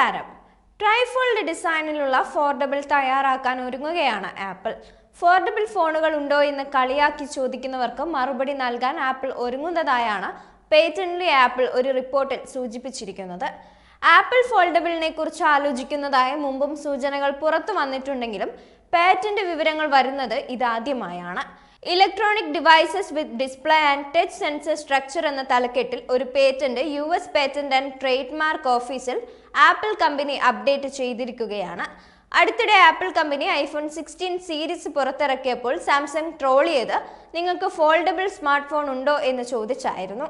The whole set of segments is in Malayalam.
നമസ്കാരം. ട്രൈഫോൾഡ് ഡിസൈനിലുള്ള ഫോർഡബിൾ തയ്യാറാക്കാൻ ഒരുങ്ങുകയാണ് ആപ്പിൾ. ഫോർഡബിൾ ഫോണുകൾ ഉണ്ടോ എന്ന് കളിയാക്കി ചോദിക്കുന്നവർക്ക് മറുപടി നൽകാൻ ആപ്പിൾ ഒരുങ്ങുന്നതായാണ് പേറ്റന്റ് ആപ്പിൾ ഒരു റിപ്പോർട്ടിൽ സൂചിപ്പിച്ചിരിക്കുന്നത്. ആപ്പിൾ ഫോൾഡബിളിനെ കുറിച്ച് ആലോചിക്കുന്നതായ മുമ്പും സൂചനകൾ പുറത്തു വന്നിട്ടുണ്ടെങ്കിലും പേറ്റന്റ് വിവരങ്ങൾ വരുന്നത് ഇതാദ്യമായാണ്. Electronic devices with display and touch sensor structure എന്ന തലക്കെട്ടിൽ ഒരു patent U S patent and trademark ഓഫീസിൽ ആപ്പിൾ കമ്പനി അപ്ഡേറ്റ് ചെയ്തിരിക്കുകയാണ്. അടുത്തിടെ Apple company iPhone sixteen series പുറത്തിറക്കിയപ്പോൾ Samsung troll ചെയ്ത് നിങ്ങൾക്ക് ഫോൾഡബിൾ സ്മാർട്ട് ഫോൺ ഉണ്ടോ? എന്ന് ചോദിച്ചായിരുന്നു.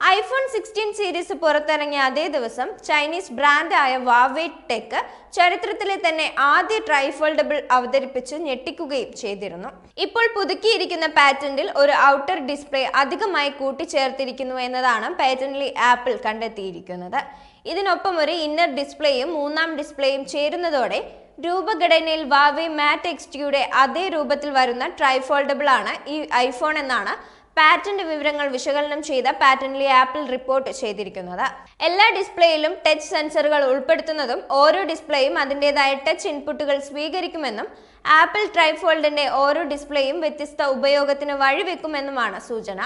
ഐഫോൺ സിക്സ്റ്റീൻ സീരീസ് പുറത്തിറങ്ങിയ അതേ ദിവസം ചൈനീസ് ബ്രാൻഡായ വാവേ ടെക് ചരിത്രത്തിലെ തന്നെ ആദ്യ ട്രൈഫോൾഡബിൾ അവതരിപ്പിച്ച് ഞെട്ടിക്കുകയും ചെയ്തിരുന്നു. ഇപ്പോൾ പുതുക്കിയിരിക്കുന്ന പാറ്റന്റിൽ ഒരു ഔട്ടർ ഡിസ്പ്ലേ അധികമായി കൂട്ടിച്ചേർത്തിരിക്കുന്നു എന്നതാണ് പാറ്റന്റിൽ ആപ്പിൾ കണ്ടെത്തിയിരിക്കുന്നത്. ഇതിനൊപ്പം ഒരു ഇന്നർ ഡിസ്പ്ലേയും മൂന്നാം ഡിസ്പ്ലേയും ചേരുന്നതോടെ രൂപഘടനയിൽ വാവേ മാറ്റ് എക്സ്റ്റിയുടെ അതേ രൂപത്തിൽ വരുന്ന ട്രൈഫോൾഡബിൾ ആണ് ഈ ഐഫോൺ എന്നാണ് പാറ്റന്റ് വിവരങ്ങൾ വിശകലനം ചെയ്ത പാറ്റന്റിലെ ആപ്പിൾ റിപ്പോർട്ട് ചെയ്തിരിക്കുന്നത്. എല്ലാ ഡിസ്പ്ലേയിലും ടച്ച് സെൻസറുകൾ ഉൾപ്പെടുത്തുന്നതും ഓരോ ഡിസ്പ്ലേയും അതിന്റെതായ ടച്ച് ഇൻപുട്ടുകൾ സ്വീകരിക്കുമെന്നും ആപ്പിൾ ട്രൈഫോൾഡിന്റെ ഓരോ ഡിസ്പ്ലേയും വ്യത്യസ്ത ഉപയോഗത്തിന് വഴിവെക്കുമെന്നുമാണ് സൂചന.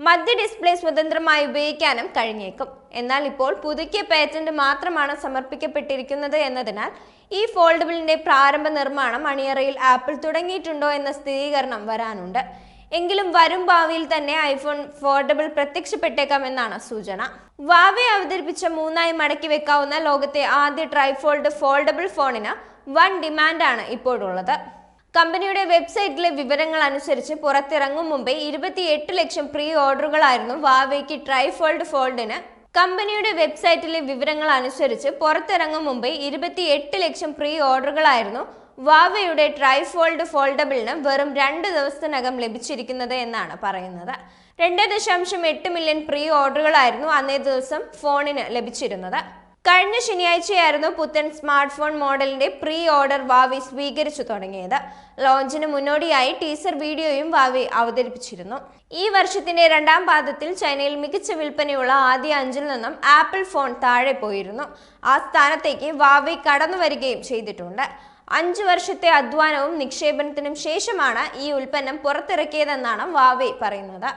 മധ്യ ഡിസ്പ്ലേ സ്വതന്ത്രമായി ഉപയോഗിക്കാനും കഴിഞ്ഞേക്കും. എന്നാൽ ഇപ്പോൾ പുതുക്കിയ പേറ്റന്റ് മാത്രമാണ് സമർപ്പിക്കപ്പെട്ടിരിക്കുന്നത് എന്നതിനാൽ ഈ ഫോൾഡബിളിന്റെ പ്രാരംഭ നിർമ്മാണം അണിയറയിൽ ആപ്പിൾ തുടങ്ങിയിട്ടുണ്ടോ എന്ന സ്ഥിരീകരണം വരാനുണ്ട്. എങ്കിലും വരും ഭാവിയിൽ തന്നെ ഐഫോൺ ഫോൾഡബിൾ പ്രത്യക്ഷപ്പെട്ടേക്കാമെന്നാണ് സൂചന. വാവെ അവതരിപ്പിച്ച മൂന്നായി മടക്കി വെക്കാവുന്ന ലോകത്തെ ആദ്യ ട്രൈഫോൾഡ് ഫോൾഡബിൾ ഫോണിന് വൺ ഡിമാൻഡാണ് ഇപ്പോഴുള്ളത്. കമ്പനിയുടെ വെബ്സൈറ്റിലെ വിവരങ്ങൾ അനുസരിച്ച് പുറത്തിറങ്ങും മുമ്പേ ഇരുപത്തിയെട്ട് ലക്ഷം പ്രീ ഓർഡറുകളായിരുന്നു വാവയ്ക്ക് ട്രൈഫോൾഡ് ഫോൾഡിന്. കമ്പനിയുടെ വെബ്സൈറ്റിലെ വിവരങ്ങൾ അനുസരിച്ച് പുറത്തിറങ്ങും മുമ്പേ ഇരുപത്തിയെട്ട് ലക്ഷം പ്രീ ഓർഡറുകളായിരുന്നു വാവയുടെ ട്രൈഫോൾഡ് ഫോൾഡബിളിന് വെറും രണ്ട് ദിവസത്തിനകം ലഭിച്ചിരിക്കുന്നത് എന്നാണ് പറയുന്നത്. രണ്ട് ദശാംശം എട്ട് മില്യൺ പ്രീ ഓർഡറുകളായിരുന്നു അന്നേ ദിവസം ഫോണിന് ലഭിച്ചിരുന്നത്. കഴിഞ്ഞ ശനിയാഴ്ചയായിരുന്നു പുത്തൻ സ്മാർട്ട് ഫോൺ മോഡലിന്റെ പ്രീ ഓർഡർ വാവി സ്വീകരിച്ചു തുടങ്ങിയത്. ലോഞ്ചിന് മുന്നോടിയായി ടീസർ വീഡിയോയും വാവി അവതരിപ്പിച്ചിരുന്നു. ഈ വർഷത്തിന്റെ രണ്ടാം പാദത്തിൽ ചൈനയിൽ മികച്ച വിൽപ്പനയുള്ള ആദ്യ അഞ്ചിൽ നിന്നും ആപ്പിൾ ഫോൺ താഴെ പോയിരുന്നു. ആ സ്ഥാനത്തേക്ക് വാവി കടന്നു വരികയും ചെയ്തിട്ടുണ്ട്. അഞ്ചു വർഷത്തെ അധ്വാനവും നിക്ഷേപനത്തിനും ശേഷമാണ് ഈ ഉൽപ്പന്നം പുറത്തിറക്കിയതെന്നാണ് വാവേ പറയുന്നത്.